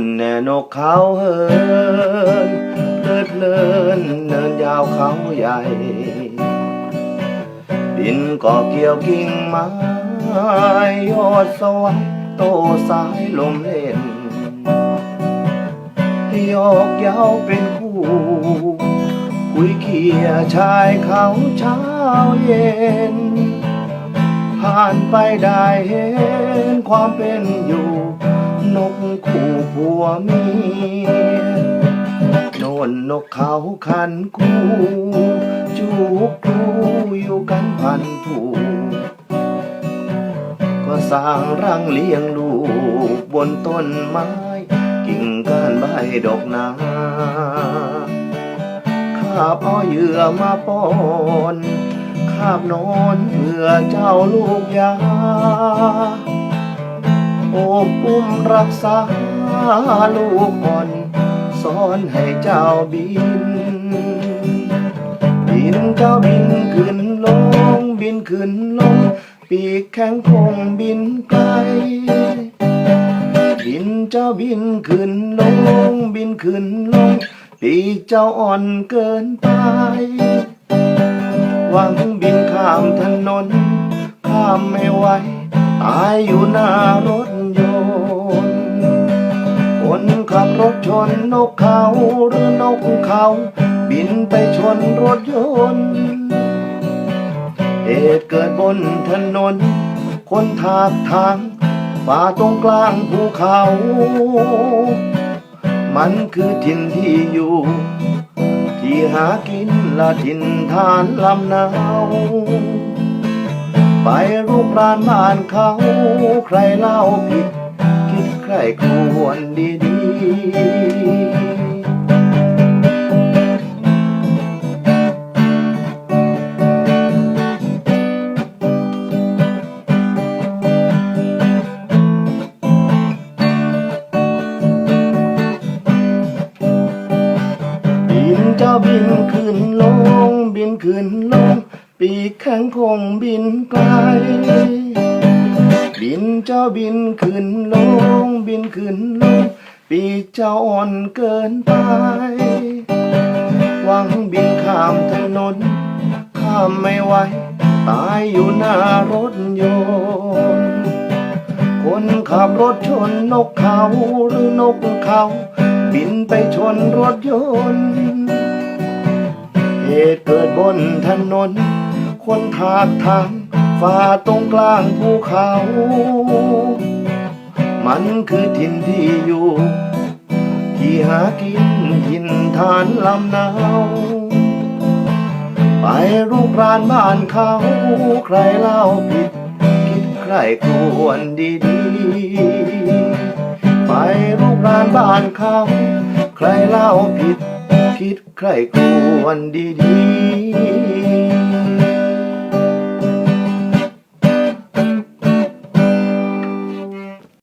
นแน่นกเขาเหินเลิดเลินเนินยาวเขาใหญ่ ดินก็เกี่ยวกิ่งไม้ยอดสวายโตสายลมเล่นยอกเย้าเป็นคู่ คุยเขียชายเขาเช้าเย็น ผ่านไปได้เห็นความเป็นอยู่ นกคู่ผัวเมียโน่นนกเขาคันคู่จูกดูอยู่กันพันถูกก็สร้างรังเลี้ยงลูกบนต้นไม้กิ่งก้านใบดอกนาข้าบเอเหยื่อมาปอนคาบนอนเพื่อเจ้าลูกยา รักษาลูกอ่อนสอนให้เจ้าบิน บินเจ้าบินขึ้นลง บินขึ้นลง ปีกแข็งคงบินไกล บินเจ้าบินขึ้นลง บินขึ้นลง ปีกเจ้าอ่อนเกินไป หวังบินข้ามถนน ข้ามไม่ไหวตายอยู่หน้ารถ ขับรถชนนกเขาหรือนกเขา บินไปชนรถยนต์ เหตุเกิดบนถนน คนทากทางฝ่าตรงกลางภูเขา มันคือถิ่นที่อยู่ ที่หากินละถิ่นฐานลำหนาวไปรูปรานบ้านเขา ใครเล่าผิด คิดใครควรดีดีๆบินเจ้าบินขึ้นลง บินขึ้นลง ปีกแข็งคงบินไกล บินเจ้าบินขึ้นลง บินขึ้นลง ปีกเจ้าอ่อนเกินไป หวังบินข้ามถนน ข้ามไม่ไหว ตายอยู่หน้ารถยนต์ คนขับรถชนนกเขาหรือนกเขา บินไปชนรถยนต์ เหตุเกิดบนถนน คนทากทาง ฝ่าตรงกลางภูเขา มันคือถิ่นที่อยู่ ที่หากินถิ่นฐานลำหนาวไปรูปรานบ้านเขา ใครเล่าผิด คิดใครควรดีดีๆไปรูปรานบ้านเขา ใครเล่าผิด คิดใครควรดีดีๆ